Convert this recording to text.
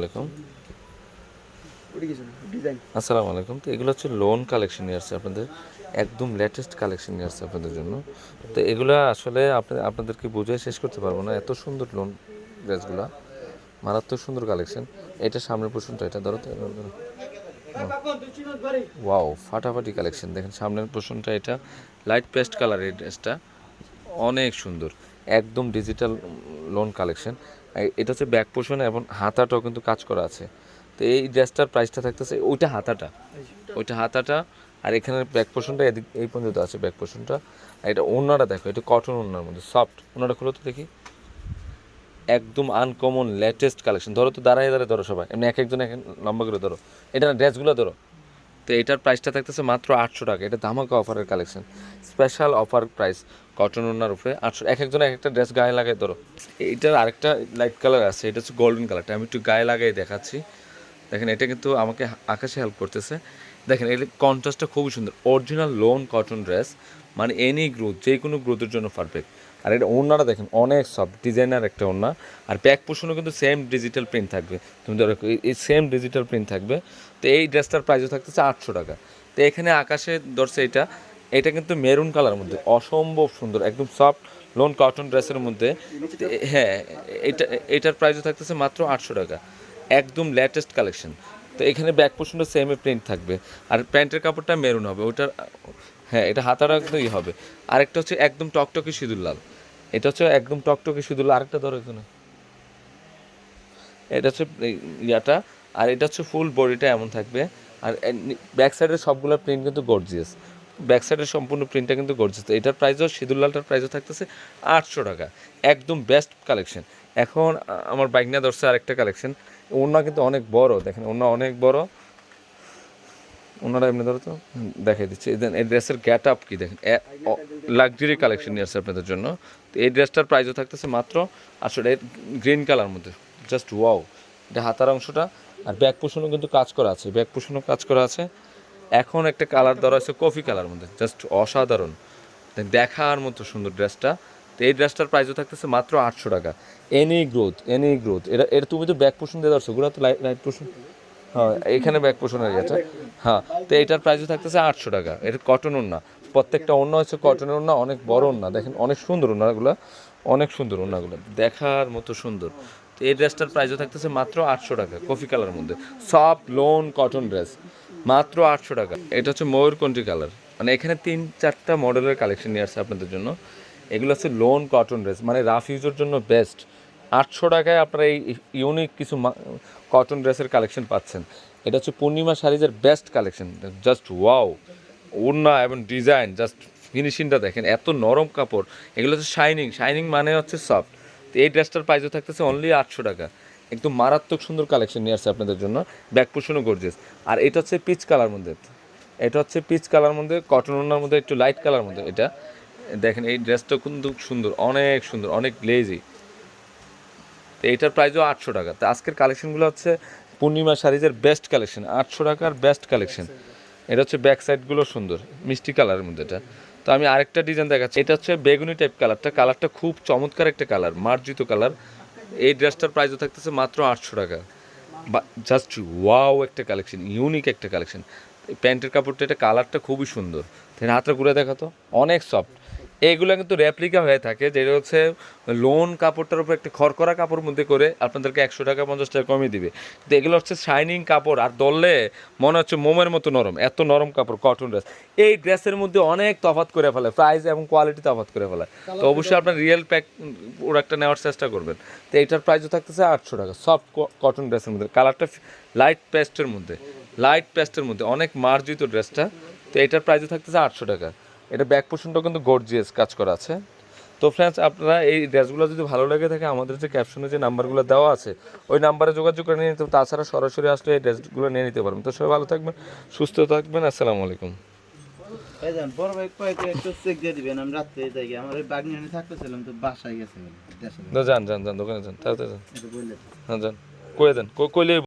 আলাইকুম। আসসালামু আলাইকুম। তো এগুলো হচ্ছে লোন কালেকশন নিয়ে আসছে আপনাদের একদম লেটেস্ট কালেকশন নিয়ে আসছে আপনাদের জন্য। তো এগুলো আসলে আপনি আপনাদেরকে বুঝে শেষ করতে পারব না। এত সুন্দর লোন ড্রেসগুলো মারাত্মক সুন্দর কালেকশন এটা সামনের পোর্শনটা এটা ধরো তো ওয়াও ফাটাফাটি কালেকশন দেখেন সামনের পোর্শনটা এটা। লাইট পেস্ট কালার এই ড্রেসটা অনেক সুন্দর। একদম ডিজিটাল লোন কালেকশন এটা হচ্ছে ব্যাক পোর্শন এবং হাতাটাও কিন্তু কাজ করা আছে। তো এই ড্রেসটার প্রাইসটা থাকতেছে, ওইটা হাতাটা। ওইটা হাতাটা, আর এখানে ব্যাক পোর্শনটা এদিক, এই পর্যন্ত আছে ব্যাক পোর্শনটা আর এটা ওনাটা দেখো, এটা কটন ওনার মধ্যে সফট ওনাটা খুলো তো দেখি। একদম আনকমন লেটেস্ট কালেকশন ধরো তো দাঁড়ায় দাঁড়ায় ধরো সবাই, এমনি এক একজন এক এক লম্বা করে ধরো। এটা না ড্রেসগুলো ধরো। তো এটার প্রাইসটা থাকতেছে মাত্র আটশো টাকা। এটা ধামাকা অফারের collection special offer price cotton ওনার উপরে আটশো। এক একজন এক একটা ড্রেস গায়ে লাগাই ধরো। এটার আরেকটা লাইট কালার আছে, এটা হচ্ছে গোল্ডেন কালারটা আমি একটু গায়ে লাগাই দেখাচ্ছি। দেখেন, এটা কিন্তু আমাকে আকাশে হেল্প করতেছে। দেখেন, এর কন্ট্রাস্টটা খুবই সুন্দর। অরিজিনাল লোন কটন ড্রেস মানে এনি গ্রোথ যে কোনো গ্রোথের জন্য পারফেক্ট আর এটা ওড়নাটা দেখেন, অনেক সফট ডিজাইনার একটা ওড়না। আর ব্যাক পোর্শনও কিন্তু সেম ডিজিটাল প্রিন্ট থাকবে। তুমি ধরো, এই সেম ডিজিটাল প্রিন্ট থাকবে। তো এই ড্রেসটার প্রাইসও থাকতেছে আটশো টাকা। তো এখানে আকাশে ধরছে এটা। এটা কিন্তু মেরুন কালার মধ্যে। অসম্ভব সুন্দর, একদম সফট লোন কটন ড্রেসের মধ্যে। হ্যাঁ এটা, এটার প্রাইসও থাকতেছে মাত্র আটশো টাকা। একদম লেটেস্ট কালেকশন তো এখানে ব্যাক পোর্শনটা সেমে প্রিন্ট থাকবে। আর প্যান্টের কাপড়টা মেরুন হবে। ওটার হ্যাঁ এটা হাতাটা ই হবে। আরেকটা হচ্ছে একদম টকটকে সিঁদুর লাল। এটা হচ্ছে একদম টকটকে সিঁদুর লাল। আরেকটা ধরো এখানে। এটা হচ্ছে ইয়াটা। আর এটা হচ্ছে ফুল বডিটা এমন থাকবে। আর ব্যাক সাইডের সবগুলো প্রিন্ট কিন্তু গর্জিয়াস ব্যাক সাইডের সম্পূর্ণ প্রিন্টটা কিন্তু গর্জিয়াস এটার প্রাইসও সিঁদুর লালটার প্রাইসও থাকতেছে আটশো টাকা। একদম বেস্ট কালেকশন এখন আমার বাইক নিয়ে ধরছে আরেকটা কালেকশন ওনা কিন্তু অনেক বড়। দেখেন ওনা অনেক বড়। ওনারা এমনি ধরো তো দেখাই দিচ্ছে। এই ড্রেসের গ্যাট আপ কি দেখেন? লাক্সারি কালেকশন নিয়ে আসছে আপনাদের জন্য। তো এই ড্রেসটার প্রাইসও থাকতেছে মাত্র আসলে গ্রিন কালার মধ্যে। জাস্ট ওয়াও এটা হাতার অংশটা আর ব্যাক পোষণও কিন্তু কাজ করা আছে। ব্যাক পোষণও কাজ করা আছে। এখন একটা কালার ধরা আছে কফি কালার মধ্যে। জাস্ট অসাধারণ। দেখার মতো সুন্দর ড্রেসটা তো এই ড্রেসটার প্রাইসও থাকতেছে মাত্র আটশো টাকা। এনি গ্রোথ এনি গ্রোথ এটা এটা তুমি তো ব্যাক পোষণ দিয়ে ধরছো। ওগুলো তো লাইট লাইট পোষণ হ্যাঁ এখানে ব্যাক পোষণের ইয়েটা হ্যাঁ তো এটার প্রাইসও থাকতেছে আটশো টাকা। এটা কটন ওড়না। প্রত্যেকটা ওড়না হচ্ছে কটনের ওড়না, অনেক বড় ওড়না। দেখেন, অনেক সুন্দর ওড়নাগুলো, অনেক সুন্দর ওড়নাগুলো। দেখার মতো সুন্দর। তো এই ড্রেসটার প্রাইসও থাকতেছে মাত্র আটশো টাকা কফি কালার মধ্যে। সফট লোন কটন ড্রেস মাত্র আটশো টাকা। এটা হচ্ছে ময়ূরকণ্ঠী কালার মানে এখানে তিন, চারটা মডেলের কালেকশন নিয়ে আসছে আপনাদের জন্য। এগুলো হচ্ছে লোন কটন ড্রেস মানে রাফ ইউজের জন্য বেস্ট আটশো টাকায় আপনারা এই ইউনিক কিছু কটন ড্রেসের কালেকশন পাচ্ছেন। এটা হচ্ছে পূর্ণিমা শাড়িজের বেস্ট কালেকশন জাস্ট ওয়াও ওড়না এবং ডিজাইন জাস্ট ফিনিশিংটা দেখেন, এত নরম কাপড়। এগুলো হচ্ছে শাইনিং শাইনিং মানে হচ্ছে সফট তো এই ড্রেসটার প্রাইসও থাকতেছে অনলি আটশো টাকা। একদম মারাত্মক সুন্দর কালেকশন নিয়ে আসছে আপনাদের জন্য। ব্যাক পোষণও গর্জেস আর এটা হচ্ছে পিচ কালার মধ্যে। এটা হচ্ছে পিচ কালার মধ্যে কটন ওনার মধ্যে, একটু লাইট কালার মধ্যে। এটা দেখেন, এই ড্রেসটা কিন্তু সুন্দর, অনেক সুন্দর, অনেক লেজি তো এইটার প্রাইসও আটশো টাকা। তো আজকের কালেকশনগুলো হচ্ছে পূর্ণিমা শাড়িজের বেস্ট কালেকশন আটশো টাকার বেস্ট কালেকশন এটা হচ্ছে ব্যাক সাইডগুলো সুন্দর, মিষ্টি কালারের মধ্যে এটা। তো আমি আরেকটা ডিজাইন দেখাচ্ছি। এটা হচ্ছে বেগুনি টাইপ কালারটা কালারটা খুব চমৎকার একটা কালার মার্জিত কালার এই ড্রেসটার প্রাইসও থাকতেছে মাত্র আটশো টাকা। বা জাস্ট ওয়াও একটা কালেকশন ইউনিক একটা কালেকশন প্যান্টের কাপড়টা, এটা কালারটা খুবই সুন্দর। হাতটা ঘুরে দেখাতো, অনেক সফট এইগুলো কিন্তু রেপ্লিকা হয়ে থাকে যেটা হচ্ছে লোন কাপড়টার উপর একটা খড়করা কাপড় মধ্যে করে আপনাদেরকে একশো টাকা পঞ্চাশ টাকা কমিয়ে দিবে। কিন্তু এগুলো হচ্ছে শাইনিং কাপড় আর দললে মনে হচ্ছে মোমের মতো নরম এত নরম কাপড় কটন ড্রেস এই ড্রেসের মধ্যে অনেক তফাৎ করে ফেলে প্রাইস এবং কোয়ালিটি তফাৎ করে ফেলে। তো অবশ্যই আপনার রিয়েল প্যাক প্রোডাক্টটা নেওয়ার চেষ্টা করবেন। তো এইটার প্রাইসও থাকতেছে আটশো টাকা সফট কটন ড্রেসের মধ্যে। কালারটা লাইট পেস্টের মধ্যে লাইট পেস্টের মধ্যে অনেক মার্জিত ড্রেসটা তো এটার প্রাইসও থাকতেছে আটশো টাকা। এটা ব্যাক পোর্শনটাও কিন্তু গর্জিয়াস কাজ করা আছে। তো ফ্রেন্ডস আপনারা এই ড্রেসগুলো যদি ভালো লেগে থাকে আমাদের যে ক্যাপশনে যে নাম্বারগুলো দেওয়া আছে ওই নাম্বারে যোগাযোগ করে নিয়ে নিতে তাছাড়া সরাসরি আসলে এই ড্রেসগুলো নিয়ে নিতে পারবেন। তো সবাই ভালো থাকবেন সুস্থ থাকবেন আসসালামু আলাইকুম। যান বড় ভাই কয়েকটা একটু চেক দিয়ে দিবেন আমি রাত্রে যাই আমার ওই বাগনি থাকতেছিলাম তো বাসায় গেছে। বলে দেশে তো যান যান যান দোকানে যান তাড়াতাড়ি যান। হ্যাঁ যান। কয়ে দেন কইলে